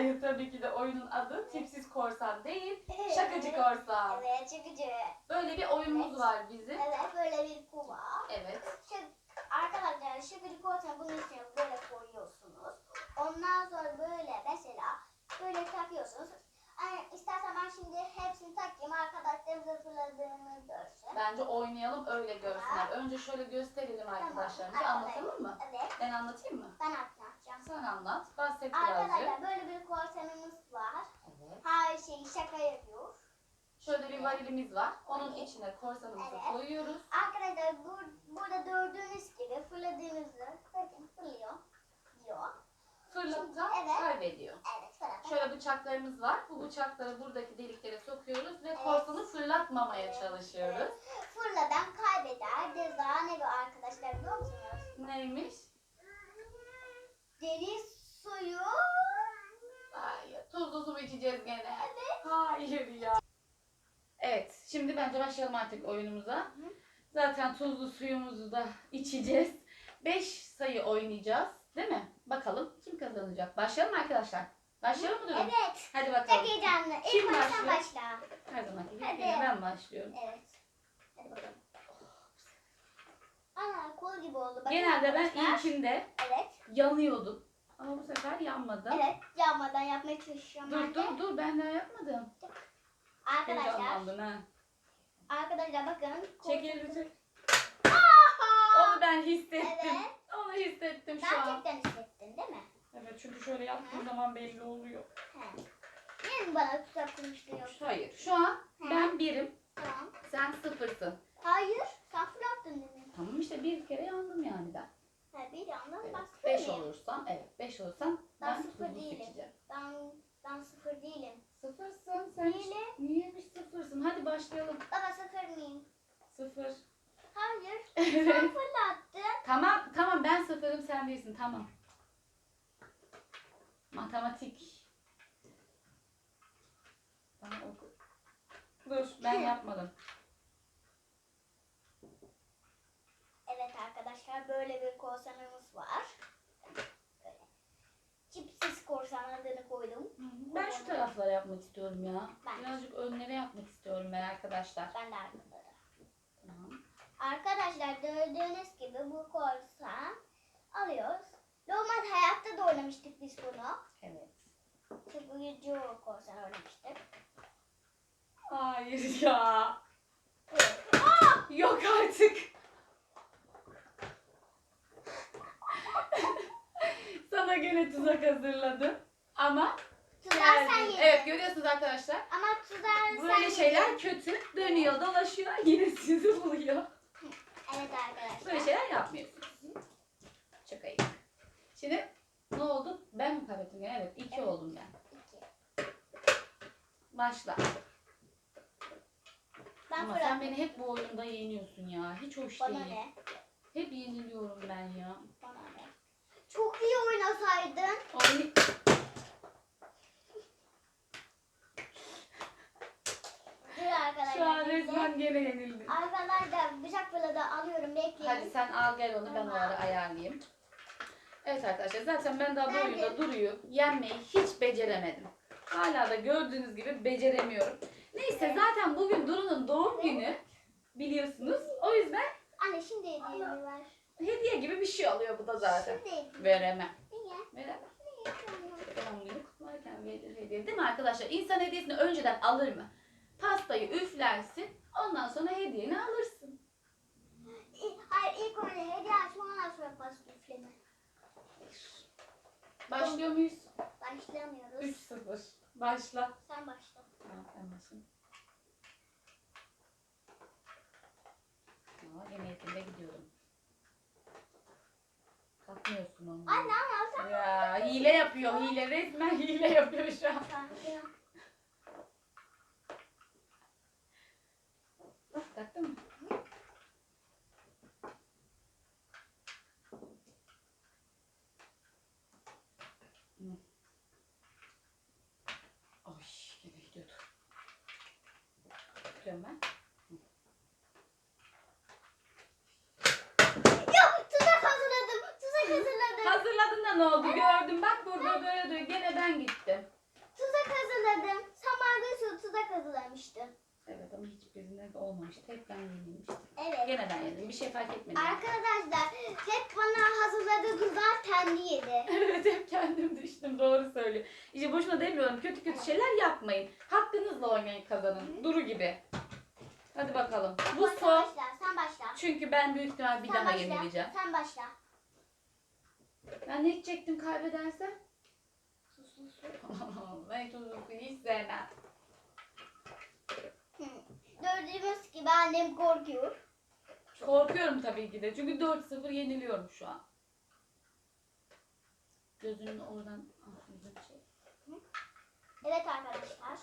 Hayır tabii ki de oyunun adı tipsiz korsan değil, şakacı korsan. Evet çekici. Böyle bir oyunumuz Evet. var bizim. Evet böyle bir kuva. Evet. Şu, arkadaşlar şıkıcı korsan bunun içine böyle koyuyorsunuz. Ondan sonra böyle mesela böyle takıyorsunuz. Yani istersen ben şimdi hepsini takayım arkadaşlarımız hatırladığını görsün. Bence oynayalım öyle görsünler. Önce şöyle gösterelim arkadaşlarımıza. Anlatalım mı? Evet Ben anlatayım mı? ben anlatacağım. Sen anlat. Bahset birazcık. Arkadaşlar böyle bir korsanımız var. Evet. Her şeyi şaka yapıyor. Şöyle bir varilimiz var. Onun içine korsanımızı Evet. koyuyoruz. Arkadaşlar bu, burada gördüğünüz gibi fırladığınızda bakın fırlıyor. Diyor. Evet. kaybediyor. Evet. Şöyle bıçaklarımız var. Bu bıçakları buradaki deliklere sokuyoruz ve korsanı fırlatmamaya çalışıyoruz. Fırladan kaybeder. Ceza ne bu arkadaşlar biliyor musunuz? Neymiş? Deniz suyu. Hayır. Tuzlu su içeceğiz gene? Evet. Hayır ya. Evet. Şimdi bence başlayalım artık oyunumuza. Zaten tuzlu suyumuzu da içeceğiz. 5 sayı oynayacağız. Değil mi? Bakalım kim kazanacak. Başlayalım arkadaşlar. Başlayalım mı Durum? Evet. Hadi Çok bakalım. heyecanlı. İlk Kim baştan başlıyor? başla. Her zamanki gibi Hadi. yine ben başlıyorum. Evet. Hadi bakalım. Ana kol gibi oldu. Bakın Genelde ben arkadaşlar. ilkinde Evet. yanıyordum. Ama bu sefer yanmadım. Evet. Yanmadan yapmaya çalışıyorum Dur ben de. dur dur ben daha yapmadım. Arkadaşlar. Ha. Arkadaşlar bakın. Çekil bir çek. Onu ben hissettim. Evet. Onu hissettim şu an. Gerçekten hissettin değil mi? Evet çünkü şöyle yaptığım zaman belli oluyor. He. Niye mi bana tuzak konuşturuyorsun? Hayır. Şu an ben birim. Tamam. Sen sıfırsın. Hayır. Sen fırlattın dedin. Tamam işte bir kere yandım yani ben. Ha, bir yandan Evet. ben sıfır Beş mıyım? olursam evet. Beş olursam Ben ben, sıfır değilim. içeceğim. Ben, ben sıfır değilim. Sıfırsın sen. Niye? Niyemiş sıfırsın? Hadi başlayalım. Baba sıfır mıyım? Sıfır. Hayır. Sen Evet. fırlattın. Tamam tamam ben sıfırım sen değilsin tamam. Matematik. Bana oku. Dur ben yapmadım. Evet arkadaşlar böyle bir korsanımız var. Böyle. Çipsiz korsan adını koydum. Ben şu taraflara yapmak istiyorum ya. Ben. Birazcık önlere yapmak istiyorum ben arkadaşlar. Ben de arkadaşlar. Tamam. Arkadaşlar gördüğünüz gibi bu korsan alıyoruz. Normal hayatta da oynamıştık biz bunu. Evet. Tıpkıcı korsan oynamıştık. Hayır ya. Ah! Yok artık. Sana gene tuzak hazırladım. Ama Tuzar sen yedin. Evet görüyorsunuz arkadaşlar. Ama tuzar sen Böyle şeyler kötü. Dönüyor dolaşıyor yine sizi buluyor. Evet arkadaşlar. Böyle şeyler yapmıyorsunuz. Şaka iyi. Şimdi ne oldu? Ben mi kaybettim? Evet iki Evet. oldum ben. İki. Başla. Ben Ama sen beni hep bu oyunda yeniyorsun ya. Hiç hoş Bana değil. ne? Hep yeniliyorum ben ya. Oynasaydın. Oy. Dur arkadaşlar. Şu an resmen gene yenildim. Arkadaşlar bıçak fırladı alıyorum bekleyin. Hadi sen al gel onu ben o ara ayarlayayım. Evet arkadaşlar zaten ben daha bu oyunda duruyor. Yenmeyi hiç beceremedim. Hala da gördüğünüz gibi beceremiyorum. Neyse Evet. zaten bugün Duru'nun doğum günü biliyorsunuz. O yüzden Anne şimdi hediyemi ver. hediye gibi bir şey oluyor bu da zaten. Şimdi. Veremem. Doğum günü kutlarken verir hediye. Değil mi arkadaşlar? İnsan hediyesini önceden alır mı? Pastayı üflersin. Ondan sonra hediyeni alırsın. Hayır ilk önce hediye açma ondan sonra pasta üfleme. Başlıyor muyuz? Başlamıyoruz. 3-0. Başla. Sen başla. Tamam ben başlayayım. Aa, emniyetinde gidiyorum. Kalkmıyorsun onu. Anne ama sen hile yapıyor hile resmen hile yapıyor şu an. Taktın mı? Ay gene gidiyordu. Tutuyorum ben. Yok tuzak hazırladım. Tuzak hazırladım. Hazırladın da ne oldu gördüm. Bak burada böyle ben gittim. Tuzak hazırladım. Samarda su tuzak hazırlamıştım. Evet ama hiçbirinden olmamıştı. Hep ben yenilmiştim. Evet. Gene ben yedim. Bir şey fark etmedim. Arkadaşlar hep bana hazırladığı tuzak kendi yedi. Evet hep kendim düştüm. Doğru söylüyor. İşte boşuna demiyorum. Kötü kötü şeyler yapmayın. Hakkınızla oynayın kazanın. Duru gibi. Hadi bakalım. Bu Sen son. başla, sen başla. Çünkü ben büyük ihtimal bir sen daha başla, yenileceğim. Sen başla. Ben ne içecektim kaybedersem? Ben tuzlu hiç sevmem. Hı. Gördüğümüz gibi annem korkuyor. Korkuyorum tabii ki de. Çünkü 4-0 yeniliyorum şu an. Gözünün oradan... Ah, şey. Evet arkadaşlar.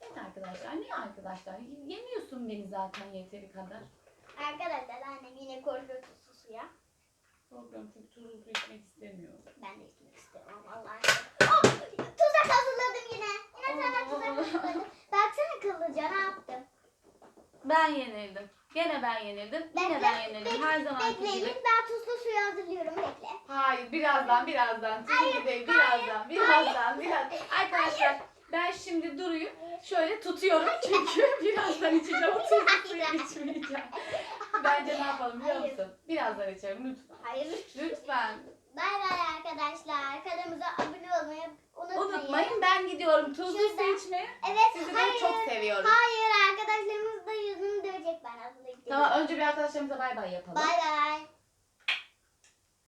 Evet arkadaşlar. Niye arkadaşlar? Yemiyorsun beni zaten yeteri kadar. Arkadaşlar annem yine korkuyor tuzlu Korkuyorum çünkü tuzlu su içmek istemiyorum. Ben de içmek istiyorum vallahi. Oh, tuzak hazırladım yine. Yine sana tuzak hazırladım. Baksana kılıca ne yaptım. Ben yenildim. Gene ben yenildim. Yine ben yenildim. Her zamanki Bekleyin gibi. ben tuzlu suyu hazırlıyorum bekle. Hayır birazdan birazdan. Şimdi değil birazdan birazdan birazdan. Arkadaşlar şimdi Duru'yu şöyle tutuyorum çünkü birazdan içeceğim. O tuzlu suyu içmeyeceğim. Bence ne yapalım biliyor Hayır. musun? Birazdan içelim lütfen. Hayır. Lütfen. Bay bay arkadaşlar. Kanalımıza abone olmayı unutmayın. Unutmayın ben gidiyorum tuzlu su Şurada. içmeye. Evet. Sizi hayır. çok seviyorum. Hayır arkadaşlarımız da yüzünü dövecek ben hazırlayacağım. Tamam önce bir arkadaşlarımıza bay bay yapalım. Bay bay.